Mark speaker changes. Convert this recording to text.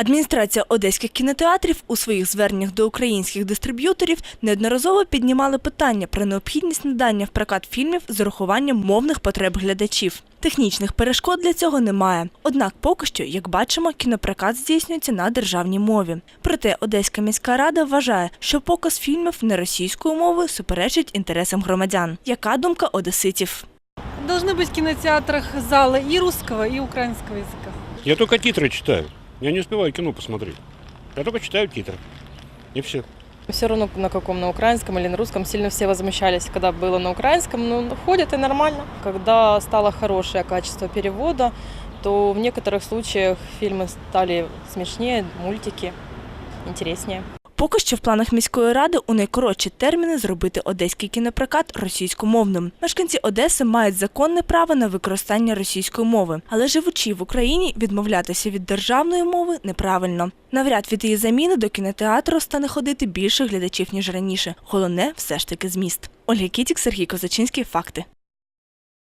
Speaker 1: Адміністрація одеських кінотеатрів у своїх зверненнях до українських дистриб'юторів неодноразово піднімали питання про необхідність надання в прокат фільмів з урахуванням мовних потреб глядачів. Технічних перешкод для цього немає. Однак поки що, як бачимо, кінопрокат здійснюється на державній мові. Проте Одеська міська рада вважає, що показ фільмів не російською мовою суперечить інтересам громадян. Яка думка одеситів?
Speaker 2: Должны быть в кинотеатрах залы и русского, и украинского языка.
Speaker 3: Я только титры читаю. Я не успеваю кино посмотреть. Я только читаю титры. И все.
Speaker 4: Все равно на каком, на украинском или на русском, сильно все возмущались, когда было на украинском, но ходят и нормально. Когда стало хорошее качество перевода, то в некоторых случаях фильмы стали смешнее, мультики интереснее.
Speaker 1: Поки що в планах міської ради у найкоротші терміни зробити одеський кінопрокат російськомовним. Мешканці Одеси мають законне право на використання російської мови, але живучи в Україні, відмовлятися від державної мови неправильно. Навряд від її заміни до кінотеатру стане ходити більше глядачів ніж раніше. Головне все ж таки зміст. Ольга Кітік, Сергій Козачинський. Факти.